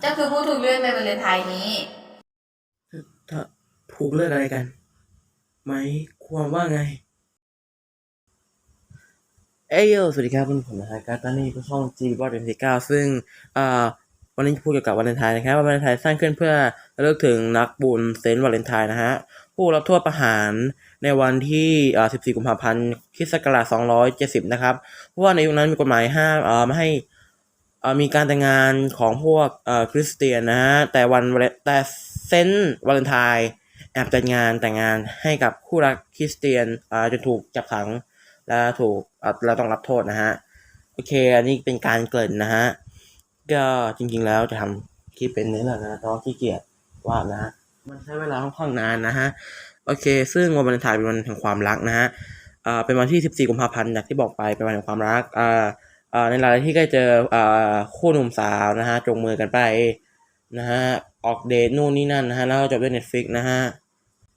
เจ้าคือผู้ถูกเลือกในวาเลนไทน์นี้ ถ้าถูกเลือกอะไรกัน ไหมความว่าไง เอ้ยโยสวัสดีครับเป็นผมนะฮะการตอนนี้ก็ช่อง G b o t เป็นที่เก้าซึ่งอ่าวันนี้จะพูดเกี่ยวกับวาเลนไทน์นะครับว่าวาเลนไทน์สร้างขึ้นเพื่อระลึกถึงนักบุญเซนต์วาเลนไทน์นะฮะ ผู้รับโทษประหารในวันที่อ่า14 กุมภาพันธ์คริสต์ศักราช270 นะครับ เพราะว่าในยุคนั้นมีกฎหมายห้ามอ่าไม่ให้อ่า มีการแต่งงานของพวกอ่าคริสเตียนนะฮะแต่วันแต่เซนวาเลนไทน์แอบจัดงานแต่งงานให้กับคู่รักคริสเตียนอ่าจนถูกจับขังและถูกเราต้องรับโทษนะฮะโอเค อันนี้เป็นการเกริ่นนะฮะก็จริงๆแล้วจะทำคลิปเป็นเนื้อเรื่องนะแต่ว่าขี้เกียจวาดนะมันใช้เวลาค่อนข้างนานนะฮะโอเค ซึ่งวันวาเลนไทน์เป็นวันแห่งความรักนะฮะอ่าเป็นวันที่ 14 กุมภาพันธ์อย่างที่บอกไปเป็นวันแห่งความรักอ่า ในหลายที่ก็เจอคู่หนุ่มสาวนะฮะจงมือกันไปนะฮะออกเดทนู่นนี่นั่นนะฮะแล้วก็จบด้วย Netflix นะฮะ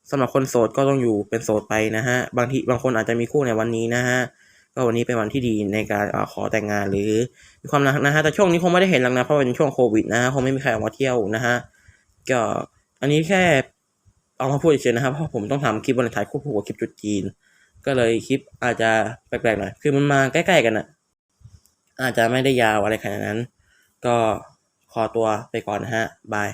สำหรับคนโสดก็ต้องอยู่เป็นโสดไปนะฮะบางทีบางคนอาจจะมีคู่ในวันนี้นะฮะก็วันนี้เป็นวันที่ดีในการอขอแต่งงานหรือมีความรักนะฮะแต่ช่วงนี้คงไม่ได้เห็นหรอกนะเพราะเป็นช่วงโควิดนะฮะคงไม่มีใครออกมาเที่ยวนะฮะก็อันนี้แค่เอามาพูดเฉยๆนะครับเพราะผมต้องทำคลิปวันถ่ายคู่คู่กับคลิปจุดจีน ก็เลยคลิปอาจจะแปลกๆหน่อยคือมันมาใกล้ๆกันอะ อาจจะไม่ได้ยาวอะไรขนาดนั้น ก็ขอตัวไปก่อนนะฮะบาย